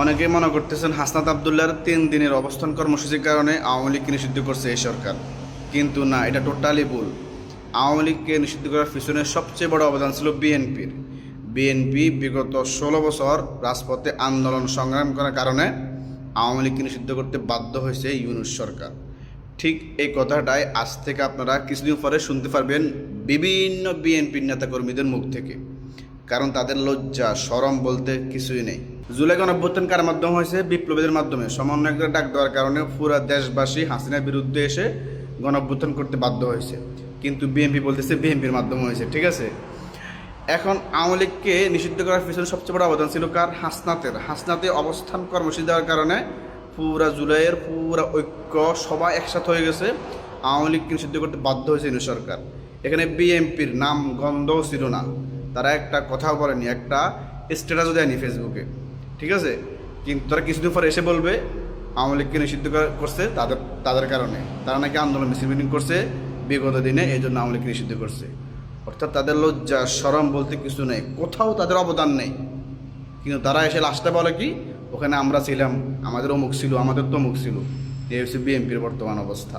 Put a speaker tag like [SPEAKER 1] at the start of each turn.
[SPEAKER 1] অনেকেই মনে করতেছেন হাসনাত আবদুল্লার তিন দিনের অবস্থান কর্মসূচির কারণে আওয়ামী লীগকে নিষিদ্ধ করছে এই সরকার। কিন্তু না, এটা টোটালি ভুল। আওয়ামী লীগকে নিষিদ্ধ করার পিছনে সবচেয়ে বড় অবদান ছিল বিএনপির। বিএনপি বিগত ষোলো বছর রাজপথে আন্দোলন সংগ্রাম করার কারণে আওয়ামী লীগকে নিষিদ্ধ করতে বাধ্য হয়েছে ইউনুস সরকার। ঠিক এই কথাটাই আজ থেকে আপনারা কিছুদিন পরে শুনতে পারবেন বিভিন্ন বিএনপির নেতাকর্মীদের মুখ থেকে। কারণ তাদের লজ্জা, সরম বলতে কিছুই নেই। জুলাই গণঅভ্যুত্থান কার মাধ্যমে হয়েছে? বিপ্লবীদের মাধ্যমে। সমন্বয়কদের ডাক দেওয়ার কারণে পুরা দেশবাসী হাসিনার বিরুদ্ধে এসে গণঅভ্যুত্থান করতে বাধ্য হয়েছে। কিন্তু বিএনপি বলতেছে বিএনপির মাধ্যমে হয়েছে, ঠিক আছে? এখন আওয়ামী লীগকে নিষিদ্ধ করার পিছনে সবচেয়ে বড় অবদান ছিল কার? হাসনাতের। হাসনাতে অবস্থান কর্মসূচি দেওয়ার কারণে পুরা জুলাইয়ের পুরা ঐক্য সবাই একসাথে হয়ে গেছে। আওয়ামী লীগকে নিষিদ্ধ করতে বাধ্য হয়েছে সরকার। এখানে বিএনপির নাম, গন্ধও ছিল না। তারা একটা কথাও বলেনি, একটা স্ট্যাটাসও দেয়নি ফেসবুকে ঠিক আছে? কিন্তু তারা কিছুদিন পর এসে বলবে, আওয়ামী লীগকে নিষিদ্ধ করছে তাদের তাদের কারণে। তারা নাকি আন্দোলন মিছিল মিটিং করছে, বিগত দিনে এই জন্য আওয়ামী লীগকে নিষিদ্ধ করছে। অর্থাৎ তাদের লজ্জা সরম বলতে কিছু নেই, কোথাও তাদের অবদান নেই। কিন্তু তারা এসে লাস্টে বলে কি, ওখানে আমরা ছিলাম, আমাদের অমুক ছিল, আমাদের তো তমুক ছিল। এই হচ্ছে বিএনপির বর্তমান অবস্থা।